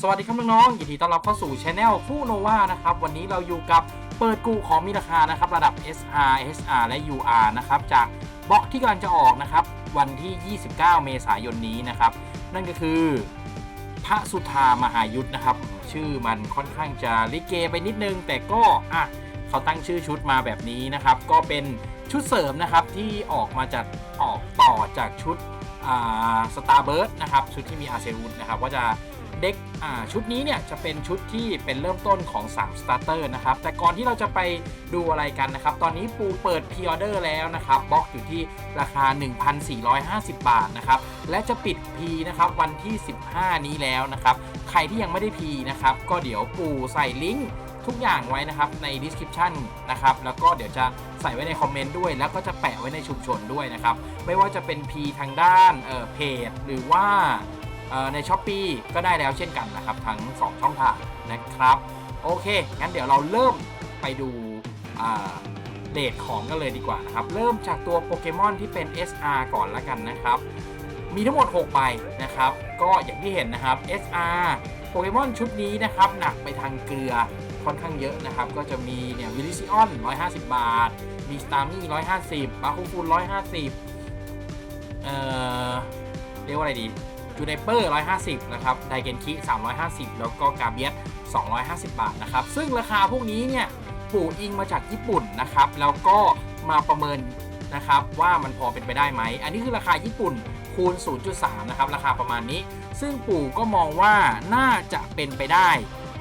สวัสดีครับน้องๆยินดีต้อนรับเข้าสู่ช anel ฟูโนวานะครับ วันนี้เราอยู่กับเปิดกูของมีราคานะครับ ระดับ SR SR และ UR นะครับ จากบล็อกที่กำลังจะออกนะครับ วันที่ 29 เมษายนนี้นะครับ นั่นก็คือ พระสุธามหายุทธนะครับ ชื่อมันค่อนข้างจะลิเกไปนิดนึง แต่ก็อะเขาตั้งชื่อชุดมาแบบนี้นะครับ ก็เป็นชุดเสริมนะครับที่ออกมาจากออกต่อจากชุดสตาร์เบิร์ดนะครับชุดที่มีอาเซอุนนะครับว่าจะ เด็กอ่าชุดนี้เนี่ยจะเป็นชุดที่เป็นเริ่มต้นของ 3 Starter นะครับ แต่ก่อนที่เราจะไปดูอะไรกันนะครับ ตอนนี้ปูเปิดพ r ออเดอร์แล้วนะครับบล็อกอยู่ที่ราคา 1,450 บาทนะครับ และจะปิด P นะครับวันที่ 15 นี้แล้วนะครับ ใครที่ยังไม่ได้ P นะครับก็เดี๋ยวปูใส่ลิงก์ทุกอย่างไว้นะครับใน description นะครับแล้วก็เดี๋ยวจะใส่ไว้ในคอมเมนต์ด้วย แล้วก็จะแปะไว้ในชุมชนด้วยนะครับ ไม่ว่าจะเป็น P ทางด้านเอ่อเพจหรือว่า ใน s h อ p e e ก็ได้แล้วเช่นกันนะครับ ทั้ง 2 ช่องทางนะครับ โอเค งั้นเดี๋ยวเราเริ่มไปดูเดทของกันเลยดีกว่านะครับ เริ่มจากตัวโปเกมอนที่เป็น SR ก่อนละกันนะครับ มีทั้งหมด 6 ใบนะครับ ก็อย่างที่เห็นนะครับ SR โปเกมอนชุดนี้นะครับ หนักไปทางเกลือค่อนข้างเยอะนะครับ ก็จะมีเนี่ยวิลิซิออน 150 บาท มีสตาร์มี่150 บาคูฟูล150 เอ่อ เรียกว่าอะไรดี จูเนเปอร์ 150 นะครับ ไดเกนคิ 350 แล้วก็กาเบียส250 บาทนะครับ ซึ่งราคาพวกนี้เนี่ยปู่อิงมาจากญี่ปุ่นนะครับ แล้วก็มาประเมินนะครับว่ามันพอเป็นไปได้ไหม อันนี้คือราคาญี่ปุ่นคูณ 0.3 นะครับ ราคาประมาณนี้ ซึ่งปู่ก็มองว่าน่าจะเป็นไปได้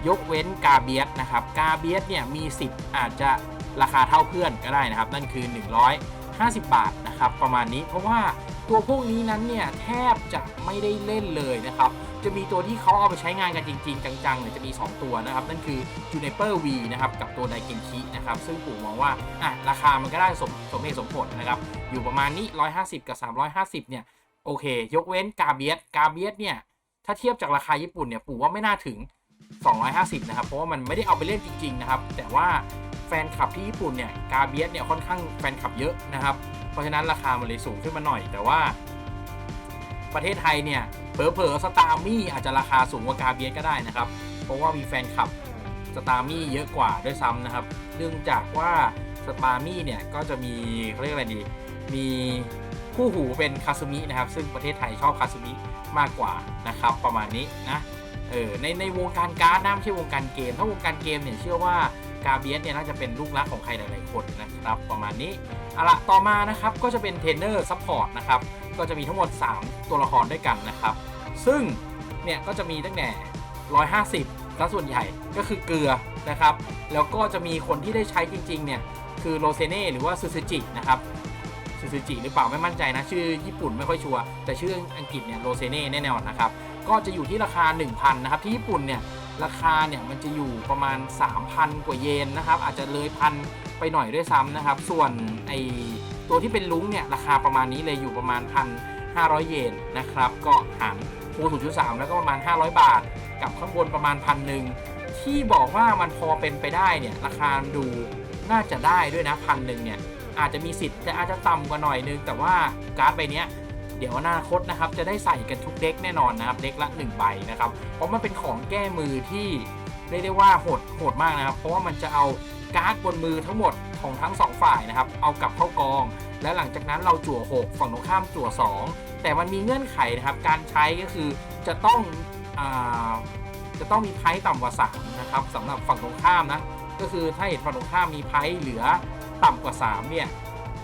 ยกเว้นกาเบียสนะครับ กาเบียสเนี่ยมีสิทธิ์อาจจะราคาเท่าเพื่อนก็ได้นะครับ นั่นคือ 150 บาทนะครับ ประมาณนี้เพราะว่า ตัวพวกนี้นั้นเนี่ยแทบจะไม่ได้เล่นเลยนะครับ จะมีตัวที่เขาเอาไปใช้งานกันจริง ๆ จังๆเนี่ยจะมี 2 ตัวนะครับ นั่นคือ Juniper V นะครับกับตัวไดเกนคินะครับ ซึ่งปู่มองว่าอะราคามันก็ได้สมสมเหตุสมผลนะครับ อยู่ประมาณนี้ 150 กับ 350 เนี่ยโอเค ยกเว้นกาเบียสกาเบียสเนี่ยถ้าเทียบจากราคาญี่ปุ่นเนี่ยปู่ว่าไม่น่าถึง 250 นะครับ เพราะว่ามันไม่ได้เอาไปเล่นจริง ๆ นะครับ แต่ว่าแฟนคลับที่ญี่ปุ่นเนี่ยกาเบียสเนี่ยค่อนข้างแฟนคลับเยอะนะครับ เพราะฉะนั้นราคามันเลยสูงขึ้นมาหน่อย แต่ว่า ประเทศไทยเนี่ยเผลอๆสตาร์มี่อาจจะราคาสูงกว่ากาเบียสก็ได้นะครับ เพราะว่ามีแฟนคลับสตาร์มี่เยอะกว่าด้วยซ้ำนะครับ เนื่องจากว่าสตาร์มี่เนี่ยก็จะมีเขาเรียกอะไรดี มีคู่หูเป็นคาซูมินะครับ ซึ่งประเทศไทยชอบคาซูมิมากกว่านะครับ ประมาณนี้นะ เออในในวงการการ์ดนะไม่ใช่วงการเกม ถ้าวงการเกมเนี่ยเชื่อว่า กาเบียสเนี่ยน่าจะเป็นลูกรักของใครหลายๆคนนะครับประมาณนี้เอาละต่อมานะครับก็จะเป็นเทรนเนอร์ซัพพอร์ตนะครับก็จะมีทั้งหมด 3 ตัวละครด้วยกันนะครับ ซึ่งเนี่ยก็จะมีตั้งแต่ 150ซะส่วนใหญ่ก็คือเกลือนะครับ แล้วก็จะมีคนที่ได้ใช้จริงๆเนี่ยคือโรเซเน่หรือว่าซูซูจินะครับซูซูจิหรือเปล่าไม่มั่นใจนะ ชื่อญี่ปุ่นไม่ค่อยชัวร์แต่ชื่ออังกฤษเนี่ยโรเซเน่แน่นอนนะครับ ก็จะอยู่ที่ราคา 1,000 นะครับ ที่ญี่ปุ่นเนี่ย ราคาเนี่ยมันจะอยู่ประมาณ 3,000 กว่าเยนนะครับ อาจจะเลยพันไปหน่อยด้วยซ้ำนะครับ ส่วนไอตัวที่เป็นลุงเนี่ยราคาประมาณนี้เลยอยู่ประมาณ 1,500 เยนนะครับ ก็หารคูณ0.3 แล้วก็ประมาณ 500 บาท กับข้างบนประมาณพันหนึ่งที่บอกว่ามันพอเป็นไปได้เนี่ยราคาดูน่าจะได้ด้วยนะพันหนึ่งเนี่ยอาจจะมีสิทธิ์แต่อาจจะต่ำกว่าหน่อยนึง แต่ว่าการ์ดใบเนี้ย เดี๋ยวอนาคตนะครับจะได้ใส่กันทุกเด็กแน่นอนนะครับ เด็กละ1ใบนะครับ เพราะมันเป็นของแก้มือที่เรียกได้ว่าโหดโหดมากนะครับ เพราะว่ามันจะเอาการ์ดบนมือทั้งหมดของทั้ง 2 ฝ่ายนะครับ เอากลับเข้ากอง และหลังจากนั้นเราจั่ว 6 ฝั่งตรงข้ามจั่ว 2 แต่มันมีเงื่อนไขนะครับ การใช้ก็คือจะต้องอจะต้องมีไพ่ต่ำกว่า3นะครับสำหรับฝั่งตรงข้ามนะ ก็คือถ้าเห็นฝั่งตรงข้ามมีไพ่เหลือต่ำกว่า3เนี่ย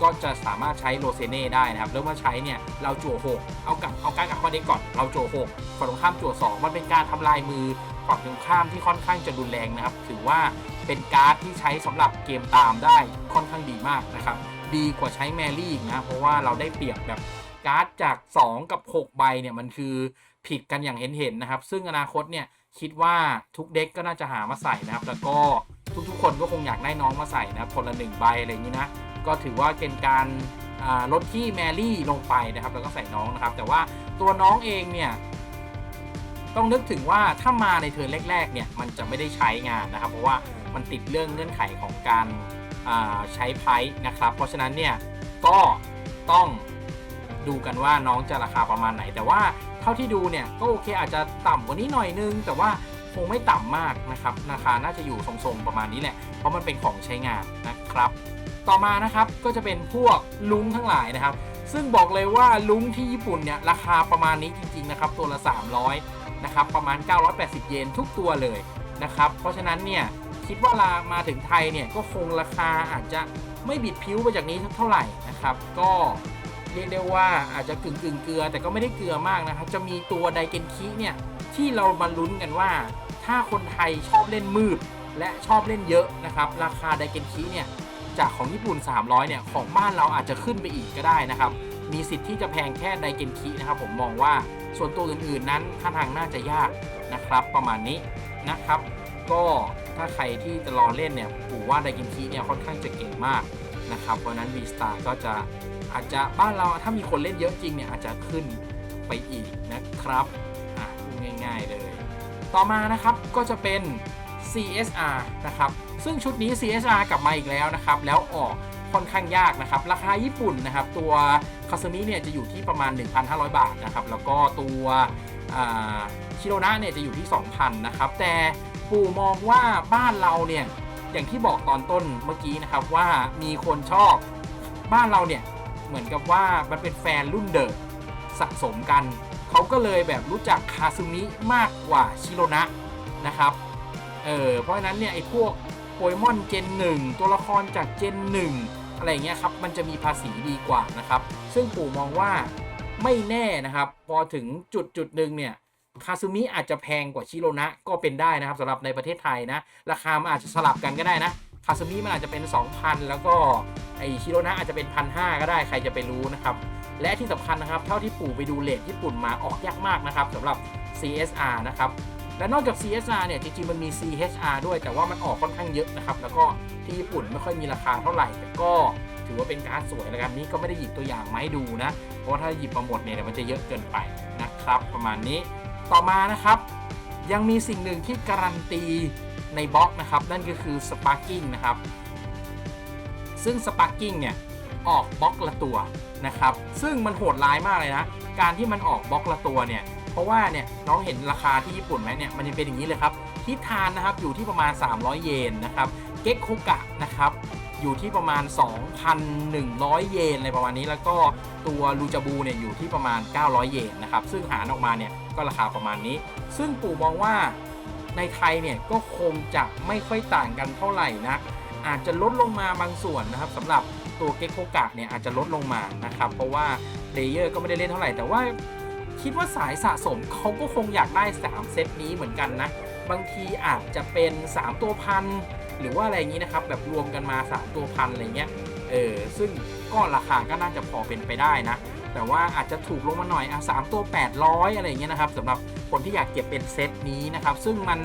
ก็จะสามารถใช้โรเซเน่ได้นะครับ แล้วเมื่อใช้เนี่ยเราจั่ว6เอากับเอาการกับข้อเด็กก่อน เราจั่ว6ฝั่งตรงข้ามจั่ว2มันเป็นการทำลายมือฝั่งตรงข้ามที่ค่อนข้างจะรุนแรงนะครับ ถือว่าเป็นการ์ดที่ใช้สำหรับเกมตามได้ค่อนข้างดีมากนะครับ ดีกว่าใช้แมรี่อีกนะ เพราะว่าเราได้เปรียบแบบการ์ดจาก 2 กับ 6 ใบเนี่ยมันคือผิดกันอย่างเห็นๆนะครับ ซึ่งอนาคตเนี่ยคิดว่าทุกเด็กก็น่าจะหามาใส่นะครับ แล้วก็ทุกๆ คนก็คงอยากได้น้องมาใส่นะครับคนละหนึ่งใบอะไรอย่างนี้นะ ก็ถือว่าเป็นการลดที่แมรี่ลงไปนะครับ แล้วก็ใส่น้องนะครับ แต่ว่าตัวน้องเองเนี่ยต้องนึกถึงว่าถ้ามาในเทิร์นแรกๆเนี่ยมันจะไม่ได้ใช้งานนะครับ เพราะว่ามันติดเรื่องเงื่อนไขของการใช้ไพ่นะครับ เพราะฉะนั้นเนี่ยก็ต้องดูกันว่าน้องจะราคาประมาณไหน แต่ว่าเท่าที่ดูเนี่ยก็โอเคอาจจะต่ำกว่านี้หน่อยนึง แต่ว่าคงไม่ต่ำมากนะครับราคาน่าจะอยู่ทรงๆประมาณนี้แหละเพราะมันเป็นของใช้งานนะครับ ต่อมานะครับก็จะเป็นพวกลุงทั้งหลายนะครับ ซึ่งบอกเลยว่าลุงที่ญี่ปุ่นเนี่ยราคาประมาณนี้จริงๆนะครับตัวละ 300นะครับประมาณ 980 เยนทุกตัวเลยนะครับเพราะฉะนั้นเนี่ยคิดว่าลามาถึงไทยเนี่ยก็คงราคาอาจจะไม่บิดผิวไปจากนี้เท่าไหร่นะครับก็เรียกได้ว่าอาจจะกึ่งกึ่งเกลือแต่ก็ไม่ได้เกลือมากนะครับ จะมีตัวไดเกนคิเนี่ยที่เรามาลุ้นกันว่า ถ้าคนไทยชอบเล่นมืด และชอบเล่นเยอะนะครับ ราคาไดเกนคิเนี่ย จากของญี่ปุ่น 300 เนี่ย ของบ้านเราอาจจะขึ้นไปอีกก็ได้นะครับ มีสิทธิ์ที่จะแพงแค่ไดเกนคินะครับ ผมมองว่าส่วนตัวอื่นๆนั้นท่าทางน่าจะยากนะครับ ประมาณนี้นะครับ ก็ถ้าใครที่จะรอเล่นเนี่ยผมว่าไดเกนคิเนี่ยค่อนข้างจะเก่งมากนะครับ เพราะนั้น V Star ก็จะอาจจะบ้านเราถ้ามีคนเล่นเยอะจริงเนี่ยอาจจะขึ้นไปอีกนะครับอะง่าย ๆเลย ต่อมานะครับก็จะเป็น CSR นะครับซึ่งชุดนี้ CSR กลับมาอีกแล้วนะครับแล้วออกค่อนข้างยากนะครับ ราคาญี่ปุ่นนะครับ ตัวคาสมิเนี่ยจะอยู่ที่ประมาณ 1,500 บาทนะครับ แล้วก็ตัวชิโรนะเนี่ยจะอยู่ที่ 2,000 นะครับ แต่ปู่มองว่าบ้านเราเนี่ย อย่างที่บอกตอนต้นเมื่อกี้นะครับว่ามีคนชอบบ้านเราเนี่ย เหมือนกับว่ามันเป็นแฟนรุ่นเดิมสะสมกัน เขาก็เลยแบบรู้จักคาซึมิมากกว่าชิโรนะนะครับ เออเพราะฉะนั้นเนี่ยไอ้พวกโปเกมอนเจน1ตัวละครจากเจน1อะไรเงี้ยครับมันจะมีภาษีดีกว่านะครับ ซึ่งปู่มองว่าไม่แน่นะครับ พอถึงจุดจุดหนึ่งเนี่ยคาซึมิอาจจะแพงกว่าชิโรนะก็เป็นได้นะครับสำหรับในประเทศไทยนะ ราคามันอาจจะสลับกันก็ได้นะคาซึมิมันอาจจะเป็น 2,000 แล้วก็ไอชิโรนะอาจจะเป็น1,500ก็ได้ใครจะไปรู้นะครับ และที่สำคัญนะครับ เท่าที่ปู่ไปดูเลทญี่ปุ่นมาออกยากมากนะครับสำหรับ CSR นะครับ และนอกจาก CSR เนี่ยจริงๆมันมี CHR ด้วย แต่ว่ามันออกค่อนข้างเยอะนะครับ แล้วก็ที่ญี่ปุ่นไม่ค่อยมีราคาเท่าไหร่ แต่ก็ถือว่าเป็นการ์ดสวยแล้วกันนี้ก็ไม่ได้หยิบตัวอย่างมาให้ดูนะ เพราะว่าถ้าหยิบมาหมดเนี่ยมันจะเยอะเกินไปนะครับ ประมาณนี้ต่อมานะครับ ยังมีสิ่งหนึ่งที่การันตีในบล็อกนะครับ นั่นก็คือ Sparking นะครับ ซึ่ง Sparking เนี่ยออกบล็อกละตัวนะครับ ซึ่งมันโหดร้ายมากเลยนะ การที่มันออกบล็อกละตัวเนี่ย ราะว่าเนี่ยน้องเห็นราคาที่ญี่ปุ่นไหมเนี่ยมันยังเป็นอย่างนี้เลยครับทิทานนะครับอยู่ที่ประมาณ 300 เยนนะครับเก็กโคกะนะครับอยู่ที่ประมาณ 2,100 เยนอะไรประมาณนี้ แล้วก็ตัวลูจาบูเนี่ยอยู่ที่ประมาณ 900 เยนนะครับซึ่งหารออกมาเนี่ยก็ราคาประมาณนี้ ซึ่งปู่มองว่าในไทยเนี่ยก็คงจะไม่ค่อยต่างกันเท่าไหร่นะอาจจะลดลงมาบางส่วนนะครับสำหรับตัวเก็กโคกะเนี่ยอาจจะลดลงมานะครับเพราะว่าเลเยอร์ก็ไม่ได้เล่นเท่าไหร่แต่ว่า คิดว่าสายสะสมเขาก็คงอยากได้ 3 เซตนี้เหมือนกันนะ บางทีอาจจะเป็น 3 ตัวพัน หรือว่าอะไรอย่างนี้นะครับ แบบรวมกันมา 3 ตัวพันอะไรเงี้ย เออ ซึ่งก็ราคาก็น่าจะพอเป็นไปได้นะ แต่ว่าอาจจะถูกลงมาหน่อย อะสามตัว 800 อะไรเงี้ยนะครับสำหรับคนที่อยากเก็บเป็นเซตนี้นะครับ ซึ่งมัน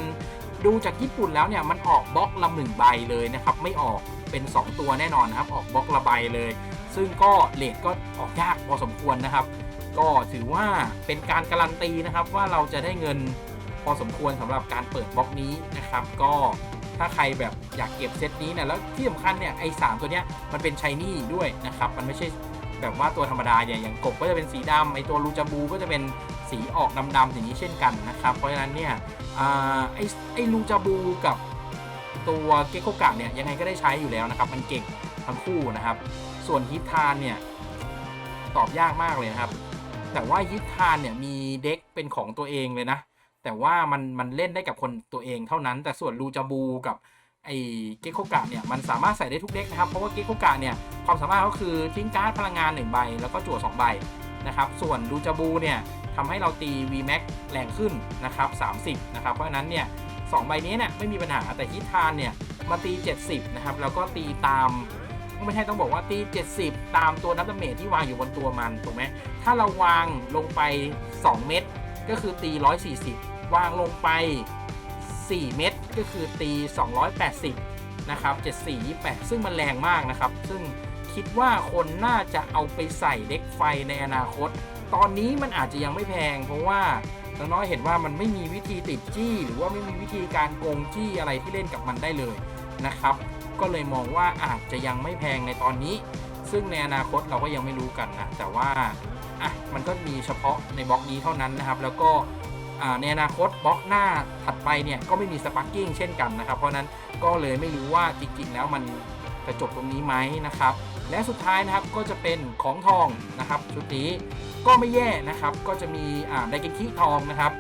ดูจากญี่ปุ่นแล้วเนี่ยมันออกบล็อกละหนึ่งใบเลยนะครับ ไม่ออกเป็น 2 ตัวแน่นอนนะครับ ออกบล็อกละใบเลย ซึ่งก็เลทก็ออกยากพอสมควรนะครับ ก็ถือว่าเป็นการการันตีนะครับว่าเราจะได้เงินพอสมควรสำหรับการเปิดบล็อกนี้นะครับ ก็ถ้าใครแบบอยากเก็บเซตนี้เนี่ยแล้วที่สำคัญเนี่ยไอ้สามตัวเนี้ยมันเป็นชายนี่ด้วยนะครับ มันไม่ใช่แบบว่าตัวธรรมดาเนี่ยอย่างกบก็จะเป็นสีดำไอ้ตัวลูจาบูก็จะเป็นสีออกดำๆอย่างนี้เช่นกันนะครับ เพราะฉะนั้นเนี่ยไอ้ไอ้ลูจาบูกับตัวเกโกกะเนี่ยยังไงก็ได้ใช้อยู่แล้วนะครับ มันเก่งทั้งคู่นะครับ ส่วนฮิตทานเนี่ยตอบยากมากเลยนะครับ แต่ว่าฮิทานเนี่ยมีเด็กเป็นของตัวเองเลยนะ แต่ว่ามันมันเล่นได้กับคนตัวเองเท่านั้น แต่ส่วนลูจาบูกับไอ้เกโคกะเนี่ยมันสามารถใส่ได้ทุกเด็กนะครับ เพราะว่าเกโคกะเนี่ยความสามารถเขาคือทิ้งการ์ดพลังงาน 1 ใบ แล้วก็จั่ว2ใบนะครับ ส่วนลูจาบูเนี่ยทำให้เราตี VMAX แรงขึ้นนะครับ30นะครับ เพราะฉะนั้นเนี่ยสองใบนี้เนี่ยไม่มีปัญหาแต่ฮิทานเนี่ยมาตี 70นะครับแล้วก็ตีตาม ไม่ใช่ต้องบอกว่าตี 70 ตามตัวนับดาเมจที่วางอยู่บนตัวมันถูกไหมถ้าเราวางลงไป 2 เม็ดก็คือตี 140 วางลงไป 4 เม็ดก็คือตี 280 นะครับ 74 28 ซึ่งมันแรงมากนะครับ ซึ่งคิดว่าคนน่าจะเอาไปใส่เด็กไฟในอนาคต ตอนนี้มันอาจจะยังไม่แพง เพราะว่าน้อยเห็นว่ามันไม่มีวิธีติดจี้ หรือว่าไม่มีวิธีการโกงจี้อะไรที่เล่นกับมันได้เลยนะครับ ก็เลยมองว่าอาจจะยังไม่แพงในตอนนี้ ซึ่งในอนาคตเราก็ยังไม่รู้กันนะแต่ว่าอะมันก็มีเฉพาะในบล็อกนี้เท่านั้นนะครับ แล้วก็ในอนาคตบล็อกหน้าถัดไปเนี่ยก็ไม่มีสปาร์กิ้งเช่นกันนะครับ เพราะนั้นก็เลยไม่รู้ว่าจริงๆแล้วมันจะจบตรงนี้ไหมนะครับ และสุดท้ายนะครับก็จะเป็นของทองนะครับ ชุดนี้ก็ไม่แย่นะครับ ก็จะมีไดเกนคิทองนะครับ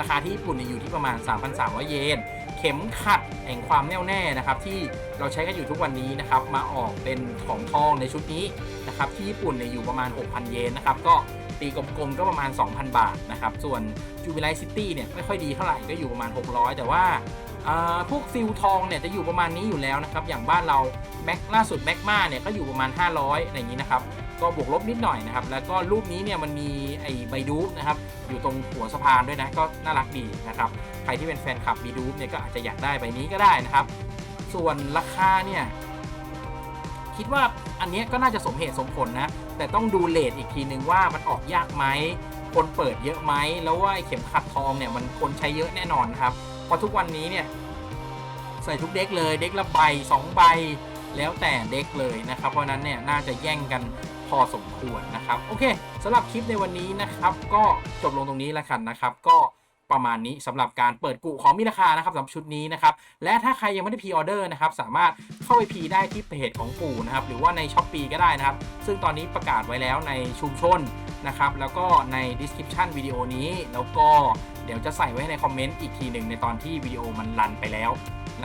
ราคาที่ญี่ปุ่นอยู่ที่ประมาณ 3,300 เยน ข็มขัดแห่งความแน่วแน่นะครับ ที่เราใช้กันอยู่ทุกวันนี้นะครับ มาออกเป็นของทองในชุดนี้นะครับที่ญี่ปุ่นเนี่ยอยู่ประมาณ 6,000 เยนนะครับก็ตีกลมๆก็ประมาณ 2,000 บาทนะครับ ส่วนจูบิไลซิตี้เนี่ยไม่ค่อยดีเท่าไหร่ก็อยู่ประมาณ 600 แต่ว่าพวกซิลทองเนี่ยจะอยู่ประมาณนี้อยู่แล้วนะครับ อย่างบ้านเราแม็กล่าสุดแม็กมาเนี่ยก็อยู่ประมาณ 500อะไรอย่างนี้นะครับ ก็บวกลบนิดหน่อยนะครับ แล้วก็รูปนี้เนี่ยมันมีไอ้ใบดูปนะครับ อยู่ตรงหัวสะพานด้วยนะ ก็น่ารักดีนะครับ ใครที่เป็นแฟนคลับบีดูปเนี่ยก็อาจจะอยากได้ใบนี้ก็ได้นะครับ ส่วนราคาเนี่ยคิดว่าอันนี้ก็น่าจะสมเหตุสมผลนะ แต่ต้องดูเลทอีกทีนึงว่ามันออกยากไหม คนเปิดเยอะไหม แล้วว่าไอ้เข็มขัดทองเนี่ยมันคนใช้เยอะแน่นอนนครับ เพราะทุกวันนี้เนี่ยใส่ทุกเด็กเลย เด็กละใบ2ใบแล้วแต่เด็กเลยนะครับ เพราะนั้นเนี่ยน่าจะแย่งกัน พอสมควรนะครับ โอเคสำหรับคลิปในวันนี้นะครับ ก็จบลงตรงนี้แล้วกันนะครับ ก็ ประมาณนี้สำหรับการเปิดกุของมีราคานะครับสำหรับชุดนี้นะครับและถ้าใครยังไม่ได้พีออเดอร์นะครับสามารถเข้าไปพีได้ที่เพจของปู่นะครับหรือว่าในช้อปปีก็ได้นะครับ ซึ่งตอนนี้ประกาศไว้แล้วในชุมชนนะครับแล้วก็ใน description วิดีโอนี้ แล้วก็เดี๋ยวจะใส่ไว้ในคอมเมนต์อีกทีหนึ่งในตอนที่วิดีโอมันรันไปแล้ว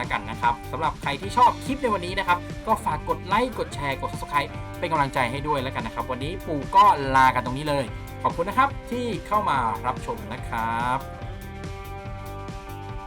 ล้วกันนะครับสำหรับใครที่ชอบคลิปในวันนี้นะครับ ก็ฝากกดไลค์กดแชร์กด subscribe เป็นกำลังใจให้ด้วยแล้วกันนะครับ วันนี้ปู่ก็ลากันตรงนี้เลย ขอบคุณนะครับที่เข้ามารับชมนะครับ